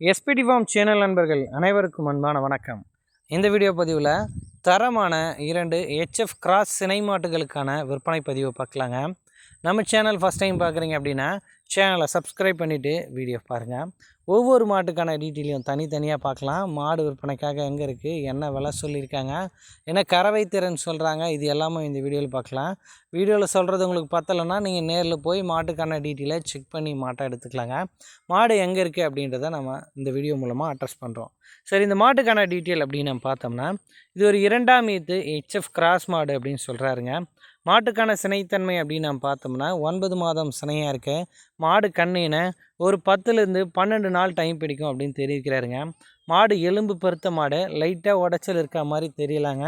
SPD form channel நண்பர்கள் அனைவருக்கும் அன்பான வணக்கம். இந்த வீடியோ பதிவில் தரமான இரண்டு ஹெச்எஃப் கிராஸ் சினை மாட்டுகளுக்கான விற்பனை பதிவை பார்க்கலாங்க. நம்ம சேனல் ஃபஸ்ட் டைம் பார்க்குறீங்க அப்படின்னா சேனலை சப்ஸ்கிரைப் பண்ணிவிட்டு வீடியோ பாருங்கள் ஒவ்வொரு மாட்டுக்கான டீட்டெயிலையும் தனித்தனியாக பார்க்கலாம். மாடு விற்பனைக்காக எங்கே இருக்குது என்ன விலை சொல்லியிருக்காங்க? என்ன கறவை திறன் சொல்கிறாங்க இது எல்லாமே இந்த வீடியோவில் பார்க்கலாம். வீடியோவில் சொல்கிறது உங்களுக்கு பத்தலைன்னா நீங்கள் நேரில் போய் மாட்டுக்கான டீட்டெயிலை செக் பண்ணி மாட்டை எடுத்துக்கலாங்க. மாடு எங்கே இருக்குது அப்படின்றத நம்ம இந்த வீடியோ மூலமாக அட்ரஸ் பண்ணுறோம் சரி இந்த மாட்டுக்கான டீட்டெயில் அப்படின்னு நம்ம பார்த்தோம்னா இது ஒரு இரண்டாம் ஈத்து ஹெச்எஃப் கிராஸ் மாடு அப்படின்னு சொல்கிறாருங்க மாட்டுக்கான சினைத்தன்மை அப்படின்னு நம்ம பார்த்தோம்னா ஒன்பது மாதம் சினையாக இருக்க மாடு கண்ணினை ஒரு பத்துலேருந்து பன்னெண்டு நாள் டைம் பிடிக்கும் அப்படின்னு தெரிவிக்கிறாருங்க. மாடு எலும்பு பெருத்த மாடு லைட்டாக உடச்சல் இருக்க மாதிரி தெரியலாங்க.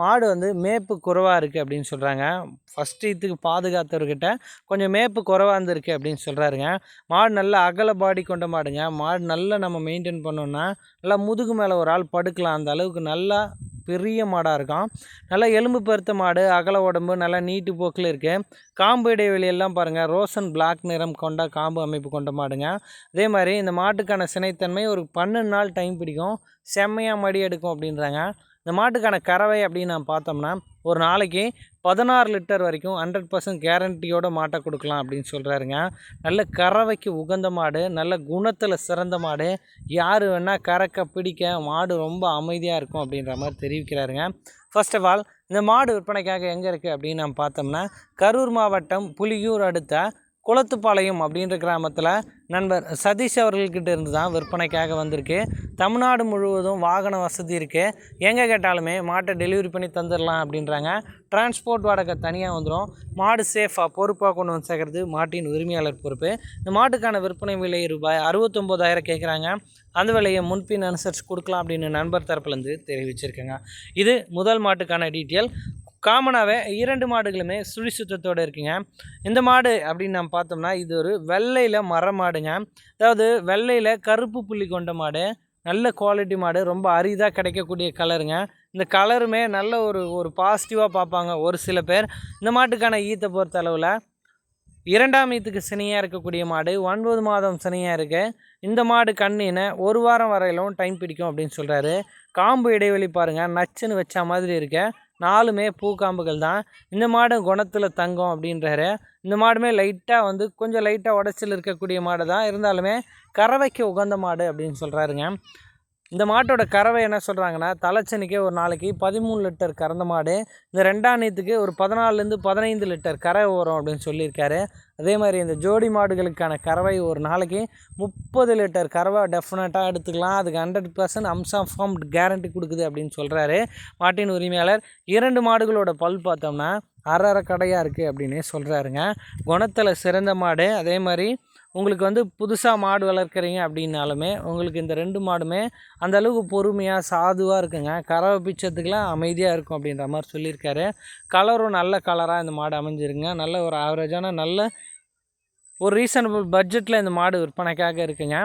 மாடு வந்து மேப்பு குறைவாக இருக்குது அப்படின்னு சொல்கிறாங்க ஃபஸ்ட்டு இதுக்கு பாதுகாத்தவர்கிட்ட கொஞ்சம் மேப்பு குறைவாக இருந்திருக்கு அப்படின்னு சொல்கிறாருங்க மாடு நல்ல அகல பாடி கொண்ட மாடுங்க. மாடு நல்லா நம்ம மெயின்டைன் பண்ணோன்னா நல்லா முதுகு மேலே ஒரு ஆள் படுக்கலாம். அந்த அளவுக்கு நல்லா பெரிய மாடாக இருக்கும் நல்லா எலும்பு பெருத்த மாடு அகல உடம்பு நல்லா நீட்டு போக்கில் இருக்குது காம்பு இடைவெளியெல்லாம் பாருங்கள் ரோசன் பிளாக் நிறம் கொண்ட காம்பு அமைப்பு கொண்ட மாடுங்க. அதே மாதிரி இந்த மாட்டுக்கான சினைத்தன்மை ஒரு பன்னெண்டு நாள் டைம் பிடிக்கும். செம்மையாக மடி எடுக்கும் அப்படின்றாங்க. இந்த மாட்டுக்கான கறவை அப்படின்னு நான் பார்த்தோம்னா ஒரு நாளைக்கு பதினாறு லிட்டர் வரைக்கும் ஹண்ட்ரட் பர்சன்ட் கேரண்டியோட மாட்டை கொடுக்கலாம் அப்படின்னு சொல்கிறாருங்க நல்ல கறவைக்கு உகந்த மாடு நல்ல குணத்தில் சிறந்த மாடு. யார் வேணால் கறக்க பிடிக்க மாடு ரொம்ப அமைதியாக இருக்கும் அப்படின்ற மாதிரி தெரிவிக்கிறாருங்க. ஃபர்ஸ்ட் ஆஃப் ஆல் இந்த மாடு விற்பனைக்காக எங்கே இருக்குது அப்படின்னு நம்ம பார்த்தோம்னா கரூர் மாவட்டம் புலியூர் அடுத்த குளத்துப்பாளையம் அப்படின்ற கிராமத்தில் நண்பர் சதீஷ் அவர்கள்கிட்ட இருந்து தான் விற்பனைக்காக வந்திருக்கு. தமிழ்நாடு முழுவதும் வாகன வசதி இருக்குது எங்கே கேட்டாலுமே மாட்டை டெலிவரி பண்ணி தந்துடலாம் அப்படின்றாங்க. டிரான்ஸ்போர்ட் வாடகை தனியாக வந்துடும் மாடு சேஃபாக பொறுப்பாக கொண்டு வந்து சேர்க்கறது மாட்டின் உரிமையாளர் பொறுப்பு. இந்த மாட்டுக்கான விற்பனை விலை ரூபாய் அறுபத்தொம்போதாயிரம் கேட்குறாங்க அந்த விலையை முன்பின் அனுசரித்து கொடுக்கலாம் அப்படின்னு நண்பர் தரப்புலேருந்து தெரிவிச்சிருக்கேங்க. இது முதல் மாட்டுக்கான டீட்டெயில். காமனாகவே இரண்டு மாடுகளுமே சுழி சுத்தத்தோடு இருக்குங்க. இந்த மாடு அப்படின்னு நம்ம பார்த்தோம்னா இது ஒரு வெள்ளையில் மர மாடுங்க. அதாவது வெள்ளையில் கருப்பு புள்ளி கொண்ட மாடு. நல்ல குவாலிட்டி மாடு ரொம்ப அரிதாக கிடைக்கக்கூடிய கலருங்க இந்த கலருமே நல்ல ஒரு ஒரு பாசிட்டிவாக பார்ப்பாங்க ஒரு சில பேர். இந்த மாட்டுக்கான ஈத்தை பொறுத்த அளவில் இரண்டாம் ஈத்துக்கு சனியாக இருக்கக்கூடிய மாடு ஒன்பது மாதம் சனியாக இருக்குது இந்த மாடு கண்ணினை ஒரு வாரம் வரையிலும் டைம் பிடிக்கும் அப்படின்னு சொல்கிறாரு காம்பு இடைவெளி பாருங்கள் நச்சுன்னு வச்ச மாதிரி இருக்குது நாலுமே பூக்காம்புகள் தான். இந்த மாடு குணத்தில் தங்கம் அப்படின்றாரு. இந்த மாடுமே லைட்டாக வந்து கொஞ்சம் லைட்டாக உடச்சல் இருக்கக்கூடிய மாடு தான். இருந்தாலுமே கறவைக்கு உகந்த மாடு அப்படின்னு சொல்கிறாருங்க இந்த மாட்டோட கறவை என்ன சொல்கிறாங்கன்னா தலைச்சனிக்கே ஒரு நாளைக்கு பதிமூணு லிட்டர் கறந்த மாடு இந்த ரெண்டாம் நீத்துக்கு ஒரு பதினாலுலேருந்து பதினைந்து லிட்டர் கறவை வரும் அப்படின்னு சொல்லியிருக்காரு. அதே மாதிரி இந்த ஜோடி மாடுகளுக்கான கறவை ஒரு நாளைக்கு முப்பது லிட்டர் கறவை டெஃபினட்டாக எடுத்துக்கலாம். அதுக்கு hundred percent Amsa farm guarantee கொடுக்குது அப்படின்னு சொல்கிறாரு மாட்டின் உரிமையாளர். இரண்டு மாடுகளோட பல் பார்த்தோம்னா அரை அரை கடையாக இருக்குது அப்படின்னே சொல்கிறாருங்க குணத்தில் சிறந்த மாடு அதே மாதிரி உங்களுக்கு வந்து புதுசாக மாடு வளர்க்குறீங்க அப்படின்னாலுமே உங்களுக்கு இந்த ரெண்டு மாடுமே அந்த அளவுக்கு பொறுமையாக சாதுவாக இருக்குங்க. கறவை பிச்சத்துக்கெலாம் அமைதியாக இருக்கும் அப்படின்ற மாதிரி சொல்லியிருக்காரு. கலரும் நல்ல கலராக இந்த மாடு அமைஞ்சிருங்க நல்ல ஒரு ஆவரேஜான நல்ல ஒரு ரீசனபிள் பட்ஜெட்டில் இந்த மாடு விற்பனைக்காக இருக்குங்க.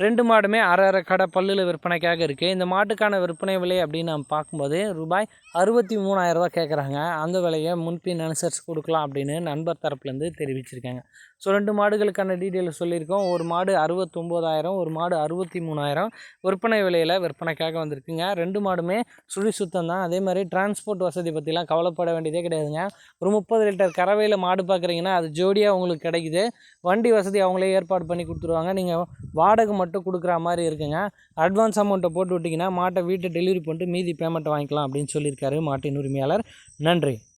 ரெண்டு மாடுமே அரை அரை கடை பல்லில் விற்பனைக்காக இருக்குது இந்த மாட்டுக்கான விற்பனை விலை அப்படின்னு நம்ம பார்க்கும்போது ரூபாய் அறுபத்தி மூணாயிரரூவா கேட்குறாங்க அந்த விலையை முன்பின் அனுசரித்து கொடுக்கலாம் அப்படின்னு நண்பர் தரப்புலேருந்து தெரிவிச்சிருக்காங்க. ஸோ ரெண்டு மாடுகளுக்கான டீட்டெயில் சொல்லியிருக்கோம். ஒரு மாடு அறுபத்தொம்போதாயிரம் ஒரு மாடு அறுபத்தி மூணாயிரம் விற்பனை விலையில் விற்பனைக்காக வந்திருக்குங்க. ரெண்டு மாடுமே சுழி சுத்தம் தான். அதே மாதிரி டிரான்ஸ்போர்ட் வசதி பற்றிலாம் கவலைப்பட வேண்டியதே கிடையாதுங்க. ஒரு முப்பது லிட்டர் கறவையில் மாடு பார்க்குறீங்கன்னா அது ஜோடியாக உங்களுக்கு கிடைக்குது. வண்டி வசதி அவங்களே ஏற்பாடு பண்ணி கொடுத்துருவாங்க. நீங்கள் வாடகை மட்டும் கொடுக்குற மாதிரி இருக்குங்க. அட்வான்ஸ் அமௌண்ட்டை போட்டு விட்டிங்கன்னா மாட்டை வீட்டை டெலிவரி பண்ணிட்டு மீதி பேமெண்ட் வாங்கிக்கலாம் அப்படின்னு சொல்லியிருக்காரு மாட்டின் உரிமையாளர். நன்றி.